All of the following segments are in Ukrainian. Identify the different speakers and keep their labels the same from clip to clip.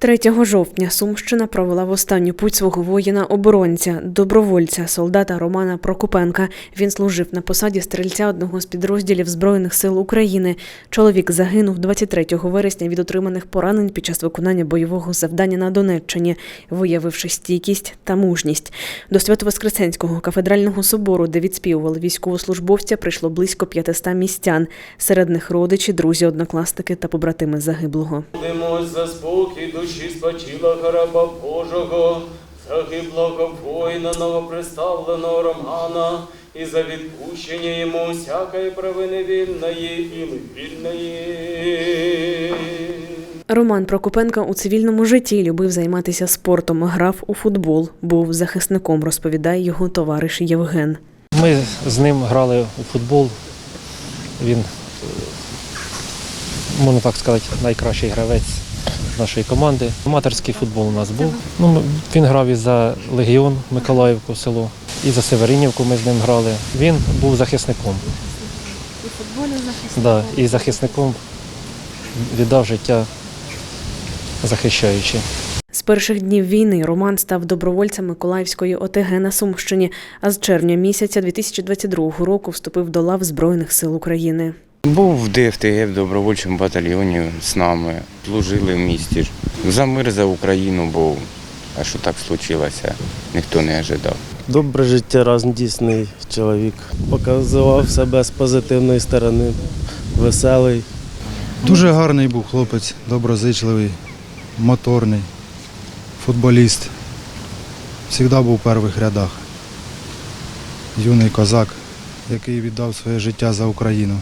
Speaker 1: 3 жовтня Сумщина провела в останню путь свого воїна-оборонця, добровольця, солдата Романа Прокопенка. Він служив на посаді стрільця одного з підрозділів Збройних сил України. Чоловік загинув 23 вересня від отриманих поранень під час виконання бойового завдання на Донеччині, виявивши стійкість та мужність. До Свято-Воскресенського кафедрального собору, де відспівували військовослужбовця, прийшло близько 500 містян. Серед них родичі, друзі, однокласники та побратими загиблого.
Speaker 2: За спокій душі спочила раба Божого, загиблого воїна новоприставленого Романа, і за відпущення йому всякої провини вільної і невільної.
Speaker 1: Роман Прокопенко у цивільному житті любив займатися спортом, грав у футбол, був захисником, розповідає його товариш Євген.
Speaker 3: Ми з ним грали у футбол. Він, можна так сказати, найкращий гравець нашої команди. Аматорський футбол у нас був. Ну, він грав і за Легіон Миколаївку село, і за Северинівку ми з ним грали. Він був захисником.
Speaker 4: У футболі захисник.
Speaker 3: Да, і захисником віддав життя захищаючи.
Speaker 1: З перших днів війни Роман став добровольцем Миколаївської ОТГ на Сумщині, а з червня місяця 2022 року вступив до лав Збройних сил України.
Speaker 5: Був в ДФТГ в добровольчому батальйоні з нами, служили в місті. За мир за Україну був. А що так случилося, ніхто не ожидав.
Speaker 6: Добре життя життєрадісний чоловік. Показував себе з позитивної сторони, веселий.
Speaker 7: Дуже гарний був хлопець, доброзичливий, моторний, футболіст. Завжди був у перших рядах. Юний козак, який віддав своє життя за Україну.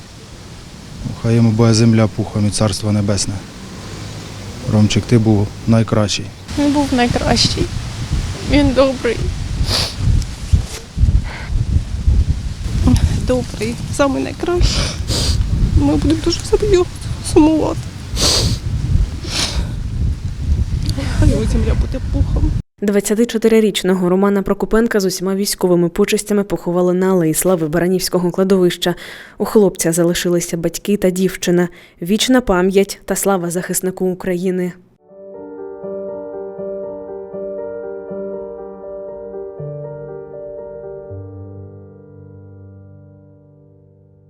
Speaker 7: Хай йому буде земля пухом і царство небесне. Ромчик, ти був найкращий.
Speaker 4: Він був найкращий. Він добрий. Добрий, самий найкращий. Ми будемо дуже за нього сумувати. Хай його земля буде пухом.
Speaker 1: 24-річного Романа Прокопенка з усіма військовими почестями поховали на Алеї Слави Баранівського кладовища. У хлопця залишилися батьки та дівчина. Вічна пам'ять та слава захиснику України.